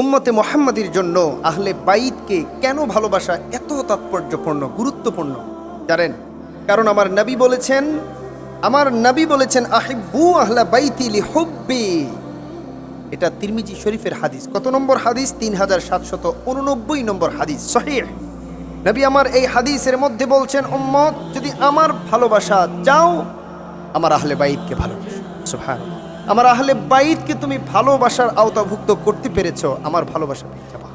উম্মতে মোহাম্মদীর জন্য আহলে বাইতকে কেন ভালোবাসা এত তাৎপর্যপূর্ণ, গুরুত্বপূর্ণ? জানেন, কারণ আমার নবী বলেছেন, আমার নবী বলেছেন, আহিব্বু আহলা বাইতি লি হুব্বি এটা তিরমিজি শরীফের হাদিস। কত নম্বর হাদিস? তিন হাজার সাতশত উননব্বই নম্বর হাদিস। সহিহ। নবী আমার এই হাদিসের মধ্যে বলছেন, উম্মত, যদি আমার ভালোবাসা চাও, আমার আহলে বাইতকে ভালোবাসো। সুবহান আমার আহলে বাইতকে তুমি ভালোবাসার আওতাভুক্ত করতে পেরেছ, আমার ভালোবাসা পেয়ে যাবা।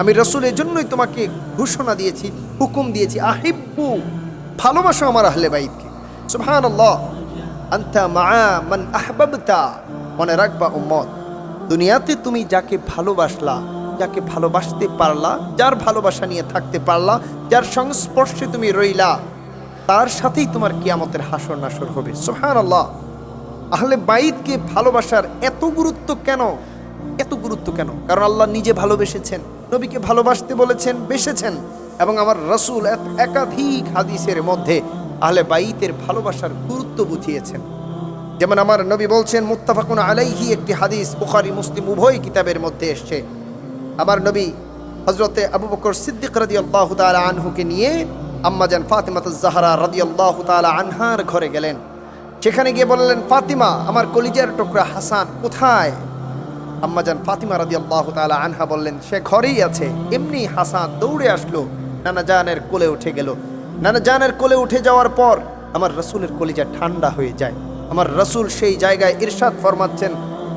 আমি রসুল এই জন্যই তোমাকে ঘোষণা দিয়েছি, হুকুম দিয়েছি, আহিব্বু, ভালোবাসো আমার আহলে বাইতকে। আন্তা মা মান মনে রাখবা উম্মত, দুনিয়াতে তুমি যাকে ভালোবাসলা, যাকে ভালোবাসতে পারলা, যার ভালোবাসা নিয়ে থাকতে পারলা, যার সংস্পর্শে তুমি রইলা, তার সাথেই তোমার কিয়ামতের হাসর নাসর হবে। সোহান আল্লাহ আহলে বাইতকে ভালোবাসার এত গুরুত্ব কেন? এত গুরুত্ব কেন? কারণ আল্লাহ নিজে ভালোবেসেছেন, নবীকে ভালোবাসতে বলেছেন, বেসেছেন এবং আমার রসুল এক- একাধিক হাদিসের মধ্যে আহলে বাইতের ভালোবাসার গুরুত্ব বুঝিয়েছেন। যেমন আমার নবী বলছেন, মুত্তাফাকুন আলাইহি একটি হাদিস বুখারি, মুসলিম, উভয় কিতাবের মধ্যে এসছে। আমার নবী হজরতে আবু বকর সিদ্দিক রাদি আল্লাহ তালা আনহুকে নিয়ে আম্মাজান ফাতেমাত জাহারা রাদি আল্লাহ তালা আনহার ঘরে গেলেন। সেখানে গিয়ে বললেন, ফাতিমা, আমার কলিজার টুকরা হাসান কোথায়? আম্মাজান ফাতিমা রাদি আল্লাহ তালা আনহা বললেন, সে ঘরেই আছে। এমনি হাসান দৌড়ে আসলো নানা জানের কোলে উঠে গেল। নানা জানের কোলে উঠে যাওয়ার পর আমার রসুলের কলিজা ঠান্ডা হয়ে যায়। আমার রসুল সেই জায়গায় ইরশাদ ফরমাচ্ছেন,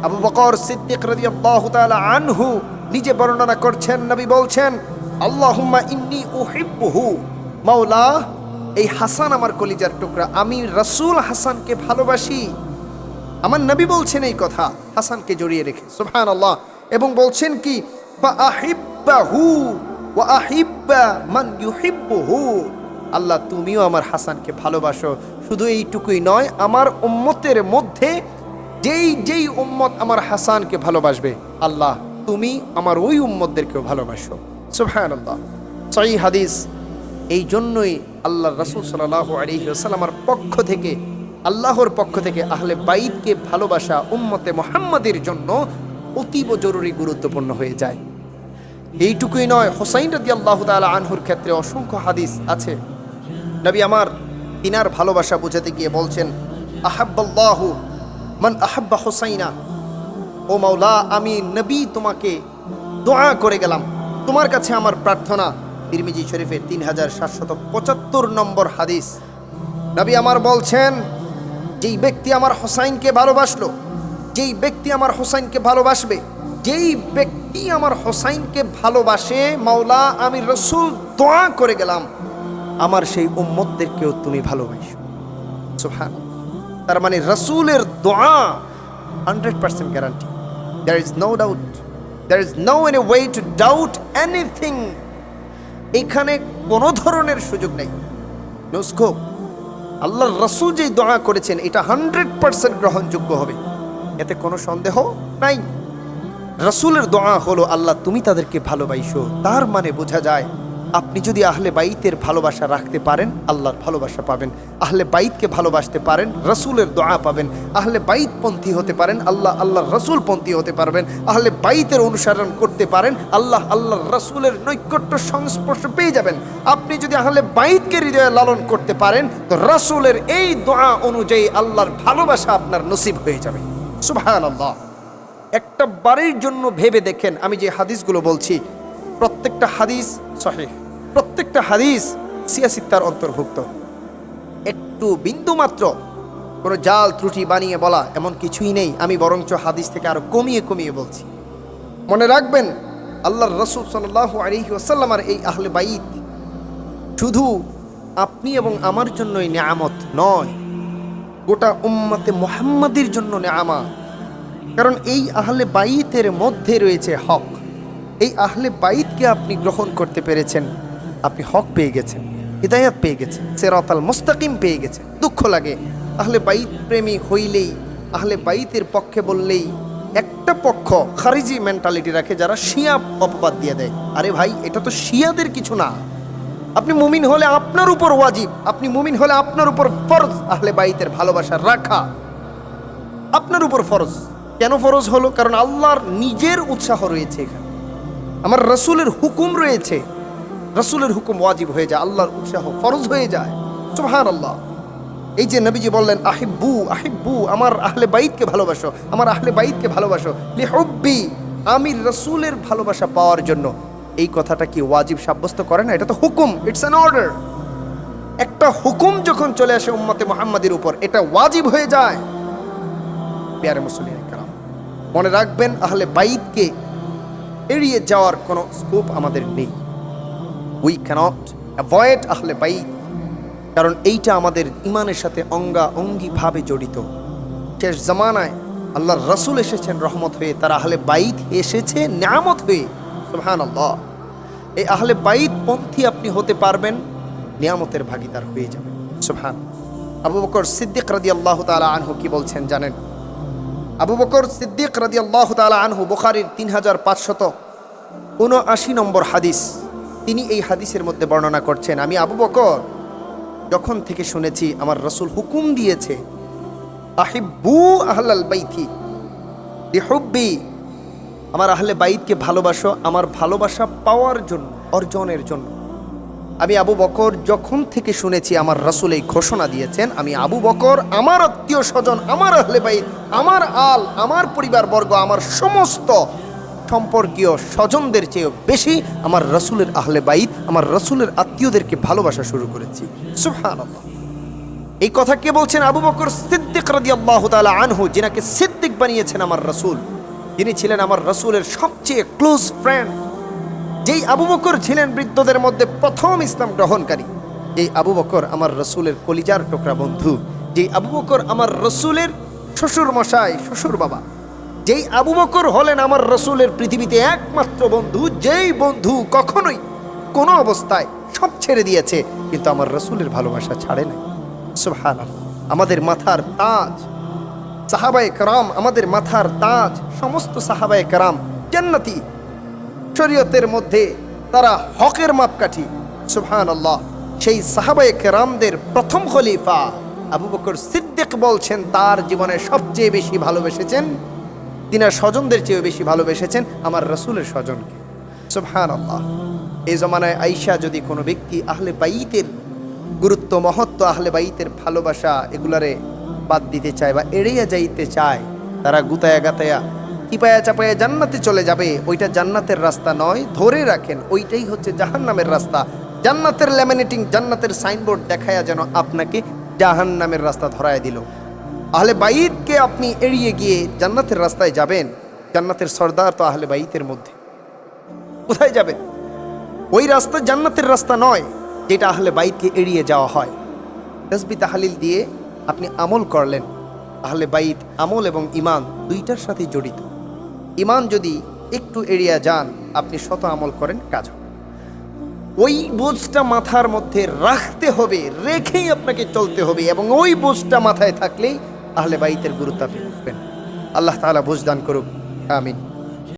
আবু বকর সিদ্দিক রাদি আল্লাহ তালা আনহু নিজে বর্ণনা করছেন, নবী বলছেন, আল্লাহুম্মা ইন্নি উহিব্বুহু মাওলা এই হাসান আমার কলিজার টুকরা। আমি রসুল হাসানকে ভালোবাসি। আমার নবী বলছেন এই কথা, হাসানকে জড়িয়ে রেখে। সুবহান আল্লাহ এবং বলছেন কি, বা আহিব্বা মান ইউহিব্বুহু। আল্লাহ, তুমিও আমার হাসানকে ভালোবাসো। শুধু এইটুকুই নয়, আমার উম্মতের মধ্যে যেই যেই উম্মত আমার হাসানকে ভালোবাসবে, আল্লাহ, তুমি আমার ওই উম্মতদেরকেও ভালোবাসো। সুবহান আল্লাহ সহি হাদিস। এই জন্যই আল্লাহ রসুল সাল্লাহ আলিহাসাল্লামার পক্ষ থেকে, আল্লাহর পক্ষ থেকে আহলে বাইতকে ভালোবাসা উম্মতে মোহাম্মদের জন্য অতীব জরুরি গুরুত্বপূর্ণ হয়ে যায়। এইটুকুই নয়, হোসাইন রদি আল্লাহ তালা আনহুর ক্ষেত্রে অসংখ্য হাদিস আছে। নবী আমার তিনার ভালোবাসা বোঝাতে গিয়ে বলছেন, আহাব্বাল্লাহু মান আহাব্বা হোসাইনা। ও মাওলা, আমি নবী তোমাকে দোয়া করে গেলাম। তোমার কাছে আমার প্রার্থনা তিরমিজি শরীফের তিন হাজার সাতশত পঁচাত্তর নম্বর হাদিস। নবী আমার বলছেন, যেই ব্যক্তি আমার হোসাইনকে ভালোবাসলো, যেই ব্যক্তি আমার হোসাইনকে ভালোবাসবে, যেই ব্যক্তি আমার হোসাইনকে ভালোবাসে, মাওলা, আমি রসুল দোয়া করে গেলাম। আমার সেই উম্মতদেরকেও তুমি ভালোবাসো। সুবহান তার মানে রসুলের দোয়া hundred percent guarantee there is no doubt there is no any way to doubt anything এখানে কোনো ধরনের সুযোগ নেই। নো আল্লাহ রসুল যেই দোয়া করেছেন, এটা হান্ড্রেড পার্সেন্ট গ্রহণযোগ্য হবে। এতে কোনো সন্দেহ নাই। রসুলের দোয়া হলো, আল্লাহ, তুমি তাদেরকে ভালোবাসো। তার মানে বোঝা যায় আপনি যদি আহলে বাইতের ভালোবাসা রাখতে পারেন, আল্লাহর ভালোবাসা পাবেন। আহলে বাইতকে ভালোবাসতে পারেন, রসুলের দোয়া পাবেন। আহলে বাইত পন্থী হতে পারেন, আল্লাহ আল্লাহর রসুল পন্থী হতে পারবেন। আহলে বাইতের অনুসরণ করতে পারেন, আল্লাহ আল্লাহর রসুলের নৈকট্য সংস্পর্শ পেয়ে যাবেন। আপনি যদি আহলে বাইতকে হৃদয়ে লালন করতে পারেন, তো রসুলের এই দোয়া অনুযায়ী আল্লাহর ভালোবাসা আপনার নসিব হয়ে যাবে। সুবহান আল্লাহ একটা বাড়ির জন্য ভেবে দেখেন, আমি যে হাদিসগুলো বলছি প্রত্যেকটা হাদিস সহিহ, প্রত্যেকটা হাদিস সিয়াসিত্তার অন্তর্ভুক্ত। একটু বিন্দু মাত্র কোনো জাল, ত্রুটি বানিয়ে বলা এমন কিছুই নেই। আমি বরঞ্চ হাদিস থেকে আরও কমিয়ে কমিয়ে বলছি। মনে রাখবেন, আল্লাহর রসুল সাল্লাহ আলহি আসাল্লামার এই আহলে বাইত শুধু আপনি এবং আমার জন্যই নেয়ামত নয়, গোটা উম্মতে মোহাম্মদের জন্য নেয়ামা কারণ এই আহলে বাইতের মধ্যে রয়েছে হক। এই আহলে বাইতকে আপনি গ্রহণ করতে পেরেছেন। আপনি হক পেয়ে গেছেন, হৃদায়াত পেয়ে গেছেন, সেরাতাল মুস্তাকিম পেয়ে গেছেন। দুঃখ লাগে। আহলে বাইত প্রেমী হইলেই, আহলে বাইতের পক্ষে বললেই একটা পক্ষ খারিজি মেন্টালিটি রাখে যারা শিয়া অপবাদ দিয়ে দেয়। আরে ভাই, এটা তো শিয়াদের কিছু না। আপনি মুমিন হলে আপনার উপর ওয়াজিব, আপনি মুমিন হলে আপনার উপর ফরজ। আহলে বাইতের ভালোবাসা রাখা আপনার উপর ফরজ। কেন ফরজ হলো? কারণ আল্লাহর নিজের উৎসাহ রয়েছে এখানে। আমার রসুলের হুকুম রয়েছে। রসুলের হুকুম ওয়াজিব হয়ে যায়, আল্লাহর উৎসাহ ফরজ হয়ে যায়। সুবহান আল্লাহ এই যে নবীজি বললেন, আহিব্বু আহিব্বু, আমার আহলে বাইদকে ভালোবাসো, আমার আহলে বাইদকে ভালোবাসো, লিহব্বি, আমি রসুলের ভালোবাসা পাওয়ার জন্য। এই কথাটা কি ওয়াজিব সাব্যস্ত করে না? এটা তো হুকুম ইটস অ্যান অর্ডার একটা হুকুম যখন চলে আসে উম্মতে মোহাম্মদের উপর, এটা ওয়াজিব হয়ে যায়। পেয়ারে মুসলিম মনে রাখবেন, আহলে বাইতকে এড়িয়ে যাওয়ার কোনো স্কোপ আমাদের নেই। উই ক্যানট অ্যাভয়েড আহলে বাইত কারণ এইটা আমাদের ইমানের সাথে অঙ্গা অঙ্গিভাবে জড়িত। শেষ জামানায় আল্লাহর রসুল এসেছেন রহমত হয়ে, তার আহলে বাইত এসেছে নিয়ামত হয়ে। সুবহান আল্লাহ এই আহলে বাইত পন্থী আপনি হতে পারবেন, নিয়ামতের ভাগিদার হয়ে যাবেন। সুবহান। আবু বকর সিদ্দিক রাদি আল্লাহ তালা আনহু কি বলছেন জানেন? আবু বকর সিদ্দিক রাদি আল্লাহ তালা আনহু, বুখারির তিন হাজার পাঁচশত উনআশি নম্বর হাদিস। তিনি এই হাদিসের মধ্যে বর্ণনা করছেন, আমি আবু বকর যখন থেকে শুনেছি, আমার রসুল হুকুম দিয়েছে, আহিব্বু আহলাল বাইথি বিহুব্বি, আমার আহলে বাইতকে ভালোবাসো, আমার ভালোবাসা পাওয়ার জন্য, অর্জনের জন্য। আমি আবু বকর যখন থেকে শুনেছি আমার রসুল এই ঘোষণা দিয়েছেন, আমি আবু বকর, আমার আত্মীয় স্বজন, আমার আহলে বাইত, আমার আল, আমার পরিবারবর্গ, আমার সমস্ত সম্পর্কীয় স্বজনদের চেয়েও বেশি আমার রসুলের আহলে বাইত, আমার রসুলের আত্মীয়দেরকে ভালোবাসা শুরু করেছি। এই কথা কে বলছেন? আবু বকর সিদ্দিক রাদি আল্লাহ তালা আনহু, যিনাকে সিদ্দিক বানিয়েছেন আমার রসুল। তিনি ছিলেন আমার রসুলের সবচেয়ে ক্লোজ ফ্রেন্ড। যেই আবু বকর ছিলেন বৃদ্ধদের মধ্যে প্রথম ইসলাম গ্রহণকারী, এই আবু বকর আমার রসুলের কলিজার টোকরা বন্ধু, যেই আবু বকর আমার রসুলের শ্বশুর মশাই শ্বশুর বাবা যেই আবু বকর হলেন আমার রসুলের পৃথিবীতে একমাত্র বন্ধু, যেই বন্ধু কখনোই কোনো অবস্থায় সব ছেড়ে দিয়েছে, কিন্তু আমার রসুলের ভালোবাসা ছাড়ে নাই। সুবহান আমাদের মাথার তাজ, সাহাবায়ে কারাম, আমাদের মাথার তাজ, সমস্ত সাহাবায় কারাম জান্নাতি শরীয়তের মধ্যে তারা হকের মাপকাঠি। সুবহান আল্লাহ সেই সাহাবায়ে কেরামদের প্রথম খলিফা আবু বকর সিদ্দিক বলছেন, তার জীবনে সবচেয়ে বেশি ভালোবেসেছেন তিনার স্বজনদের চেয়েও বেশি ভালোবেসেছেন আমার রসুলের স্বজনকে। সুবহান আল্লাহ এই জমানায় আইসা যদি কোনো ব্যক্তি আহলে বাইতের গুরুত্ব, মহত্ব, আহলে বাইতের ভালোবাসা এগুলারে বাদ দিতে চায় বা এড়িয়ে যাইতে চায়, তারা গুতায়া গাতায়া চিপায়া চাপায়া জান্নাতে চলে যাবে। ওইটা জান্নাতের রাস্তা নয়, ধরে রাখেন, ওইটাই হচ্ছে জাহান্নামের রাস্তা। জান্নাতের ল্যামিনেটিং জান্নাতের সাইনবোর্ড দেখায়া যেন আপনাকে জাহান্নামের রাস্তা ধরায় দিল। আহলে বাইতকে আপনি এড়িয়ে গিয়ে জান্নাতের রাস্তায় যাবেন। জান্নাতের সর্দার তো আহলে বাইতের মধ্যে। কোথায় যাবেন? ওই রাস্তা জান্নাতের রাস্তা নয়, যেটা আহলে বাইতকে এড়িয়ে যাওয়া হয়। তসবি তাহালিল দিয়ে আপনি আমল করলেন। আহলে বাইত আমল এবং ইমান দুইটার সাথে জড়িত। ইমান যদি একটু এড়িয়ে যান, আপনি শত আমল করেন, কাজ ওই বোঝটা মাথার মধ্যে রাখতে হবে, রেখেই আপনাকে চলতে হবে এবং ওই বোঝটা মাথায় থাকলেই আহলে বাইতের গুরুত্ব আপনি বুঝবেন। আল্লাহ তালা বুঝদান করুক। আমিন।